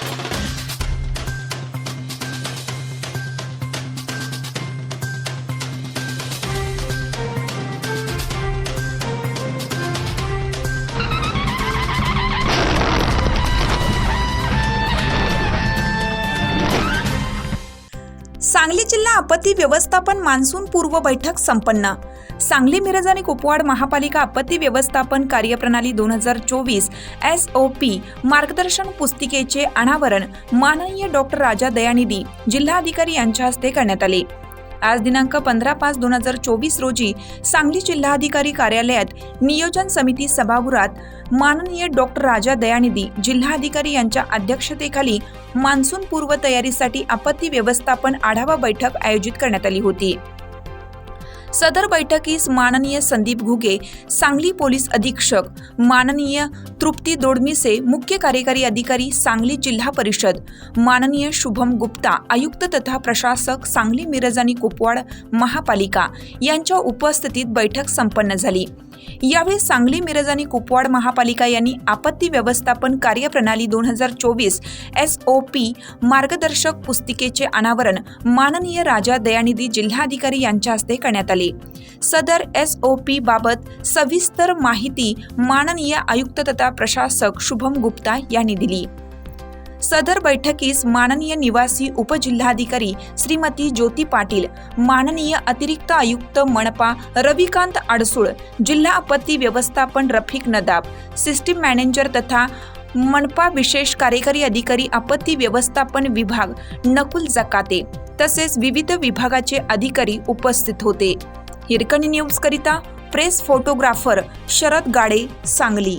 Thank you. Sangli जिल्हा आपत्ती व्यवस्थापन मान्सून पूर्व बैठक संपन्न. सांगली मिरज आणि कुपवाड महापालिका आपत्ती व्यवस्थापन कार्यप्रणाली दोन हजार चोवीस एस ओ पी मार्गदर्शन पुस्तिकेचे अनावरण माननीय डॉक्टर राजा दयानिधी जिल्हाधिकारी यांच्या हस्ते करण्यात आले. आज दिनांक पंधरा पाच दोन हजार चोवीस रोजी सांगली जिल्हाधिकारी कार्यालयात नियोजन समिती सभागृहात माननीय डॉक्टर राजा दयानिधी जिल्हाधिकारी यांच्या अध्यक्षतेखाली मान्सून पूर्व तयारीसाठी आपत्ती व्यवस्थापन आढावा बैठक आयोजित करण्यात आली होती. सदर बैठकीस माननीय संदीप घुगे सांगली पोलीस अधीक्षक माननीय तृप्ती दोडमिसे मुख्य कार्यकारी अधिकारी सांगली जिल्हा परिषद माननीय शुभम गुप्ता आयुक्त तथा प्रशासक सांगली मिरज आणि कुपवाड महापालिका यांच्या उपस्थितीत बैठक संपन्न झाली. यावेळी सांगली मिरज आणि कुपवाड महापालिका यांनी आपत्ती व्यवस्थापन कार्यप्रणाली दोन हजार चोवीस एस ओ पी मार्गदर्शक पुस्तिकेचे अनावरण माननीय राजा दयानिधी जिल्हाधिकारी यांच्या हस्ते करण्यात आले. सदर एस ओ पी बाबत सविस्तर माहिती माननीय आयुक्त तथा प्रशासक शुभम गुप्ता यांनी दिली. सदर बैठकीस माननीय निवासी उपजिल्हाधिकारी श्रीमती ज्योती पाटील माननीय अतिरिक्त आयुक्त मनपा रविकांत आडसूळ जिल्हा आपत्ती व्यवस्थापन रफिक नदाब सिस्टीम मॅनेजर तथा मनपा विशेष कार्यकारी अधिकारी आपत्ती व्यवस्थापन विभाग नकुल जकाते तसेच विविध विभागाचे अधिकारी उपस्थित होते. हिरकणी न्यूजकरिता प्रेस फोटोग्राफर शरद गाडे सांगली.